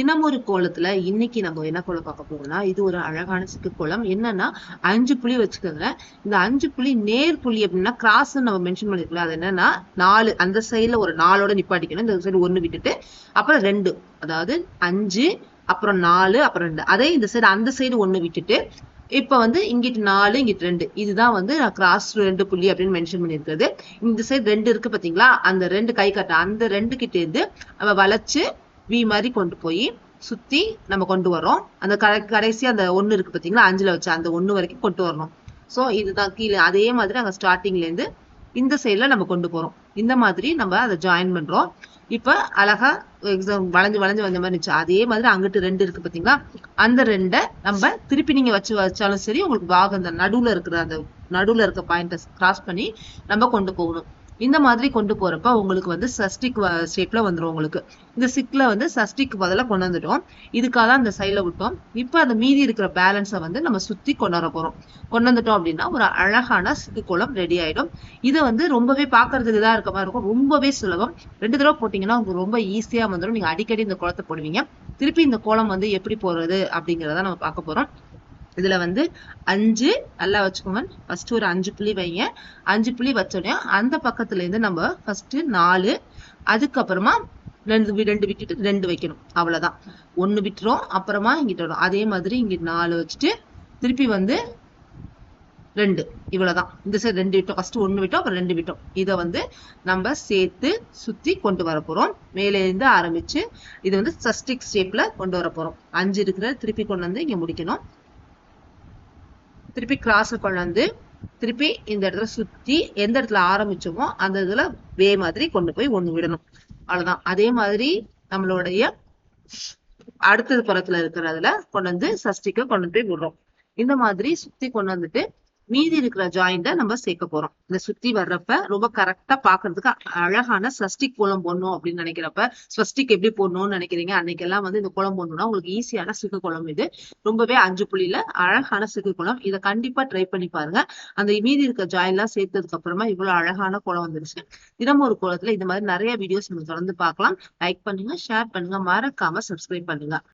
தினமொரு கோலத்துல இன்னைக்கு நம்ம என்ன கோலம் பார்க்க போறோம்னா இது ஒரு அழகான சிக்கு கோலம். என்னன்னா அஞ்சு புள்ளி வச்சுக்கோங்க. இந்த அஞ்சு புள்ளி நேர் புள்ளி அப்படின்னா கிராஸ் நம்ம மென்ஷன் பண்ணிருக்கலாம் அது என்னன்னா நாலு. அந்த சைடுல ஒரு நாலோட நிப்பாட்டிக்கணும். இந்த சைடு ஒண்ணு விட்டுட்டு அப்புறம் ரெண்டு. அதாவது அஞ்சு அப்புறம் நாலு அப்புறம் ரெண்டு. அதே இந்த சைடு அந்த சைடு ஒண்ணு விட்டுட்டு இப்ப வந்து இங்கிட்டு நாலு இங்கிட்டு ரெண்டு. இதுதான் வந்து நான் கிராஸ் ரெண்டு புள்ளி அப்படின்னு மென்ஷன் பண்ணிருக்கிறது இந்த சைடு ரெண்டு இருக்கு பாத்தீங்களா? அந்த ரெண்டு கை கட்ட அந்த ரெண்டு கிட்ட இருந்து நம்ம வளைச்சு வி மாதிரி கொண்டு போய் சுத்தி நம்ம கொண்டு வரோம் அந்த கடை கடைசி அந்த ஒண்ணு இருக்கு பாத்தீங்களா? அஞ்சுல வச்சு அந்த ஒண்ணு வரைக்கும் கொண்டு வரணும் சோ இதுதான் கீழே. அதே மாதிரி அங்க ஸ்டார்டிங்ல இருந்து இந்த சைட்ல நம்ம கொண்டு போறோம். இந்த மாதிரி நம்ம அதை ஜாயின் பண்றோம். இப்ப அழகா எக்ஸாம் வளைஞ்சு வளைஞ்சு வந்த மாதிரி இருந்துச்சு. அதே மாதிரி அங்கிட்டு ரெண்டு இருக்கு பாத்தீங்களா? அந்த ரெண்டை நம்ம திருப்பி நீங்க வச்சு வச்சாலும் சரி உங்களுக்கு பாகம் அந்த நடுவுல இருக்கிற அந்த நடுவுல இருக்க பாயிண்ட கிராஸ் பண்ணி நம்ம கொண்டு போகணும். இந்த மாதிரி கொண்டு போறப்ப உங்களுக்கு வந்து சஸ்டிக் ஷேப்ல வந்துடும் உங்களுக்கு. இந்த சிக்ல வந்து சஸ்டிக் பதிலாக கொண்டு வந்துட்டோம். இதுக்காக தான் இந்த சைட்ல விட்டோம். இப்போ அந்த மீதி இருக்கிற பேலன்ஸை வந்து நம்ம சுத்தி கொண்டு வர போறோம். கொண்டு வந்துட்டோம் அப்படின்னா ஒரு அழகான சிக்கு கோலம் ரெடி ஆயிடும். இது வந்து ரொம்பவே பாக்குறதுக்கு தான் இருக்க மாதிரி இருக்கும். ரொம்பவே சுலபம். ரெண்டு தடவை போட்டீங்கன்னா உங்களுக்கு ரொம்ப ஈஸியா வந்துடும் நீங்க அடிக்கடி இந்த குளத்தை போடுவீங்க. திருப்பி இந்த கோலம் வந்து எப்படி போடுறது அப்படிங்கிறத நம்ம பார்க்க போறோம். இதுல வந்து அஞ்சு நல்லா வச்சுக்கோங்க. ஃபர்ஸ்ட் ஒரு அஞ்சு புள்ளி வைங்க. அஞ்சு புள்ளி வச்சோடனே அந்த பக்கத்துல இருந்து நம்ம ஃபர்ஸ்ட் நாலு அதுக்கப்புறமா ரெண்டு ரெண்டு விட்டுட்டு ரெண்டு வைக்கணும். அவ்வளவுதான். ஒண்ணு விட்டுரும் அப்புறமா இங்கிட்டு வரும் அதே மாதிரி இங்க நாலு வச்சுட்டு திருப்பி வந்து ரெண்டு. இவ்வளவுதான். இந்த சைடு ரெண்டு விட்டோம். ஃபர்ஸ்ட் ஒன்னு விட்டோம் அப்புறம் ரெண்டு விட்டோம். இதை வந்து நம்ம சேர்த்து சுத்தி கொண்டு வர போறோம். மேலே இருந்து ஆரம்பிச்சு இது வந்து சஸ்டிக் ஷேப்ல கொண்டு வர போறோம். அஞ்சு இருக்கிற திருப்பி கொண்டு வந்து இங்க முடிக்கணும். திருப்பி கிராஸ் கொண்டு வந்து திருப்பி இந்த இடத்துல சுத்தி எந்த இடத்துல ஆரம்பிச்சோமோ அந்த இதுல வே மாதிரி கொண்டு போய் ஒண்ணு விடணும். அவ்வளவுதான். அதே மாதிரி நம்மளுடைய அடுத்தது புறத்துல இருக்கிறதுல கொண்டு வந்து சஷ்டிக்க கொண்டு போய் விடுறோம். இந்த மாதிரி சுத்தி கொண்டு வந்துட்டு மீதி இருக்கிற ஜாயிண்ட நம்ம சேர்க்க போறோம். இந்த சுத்தி வர்றப்ப ரொம்ப கரெக்டா பாக்குறதுக்கு அழகான சஷ்டிக் கோலம் போடணும் அப்படின்னு நினைக்கிறப்ப ஸ்வஸ்டிக் எப்படி போடணும்னு நினைக்கிறீங்க? அன்னைக்கெல்லாம் வந்து இந்த கோலம் போடணும்னா உங்களுக்கு ஈஸியான சிக்கு கோலம் இது. ரொம்பவே அஞ்சு புள்ளியில அழகான சிக்கு கோலம். இதை கண்டிப்பா ட்ரை பண்ணி பாருங்க. அந்த மீதி இருக்க ஜாயின் எல்லாம் சேர்த்ததுக்கு அப்புறமா இவ்வளவு அழகான கோலம் வந்துருச்சு. தினம் ஒரு கோலத்துல இந்த மாதிரி நிறைய வீடியோஸ் நம்ம தொடர்ந்து பார்க்கலாம். லைக் பண்ணுங்க ஷேர் பண்ணுங்க. மறக்காம சப்ஸ்கிரைப் பண்ணுங்க.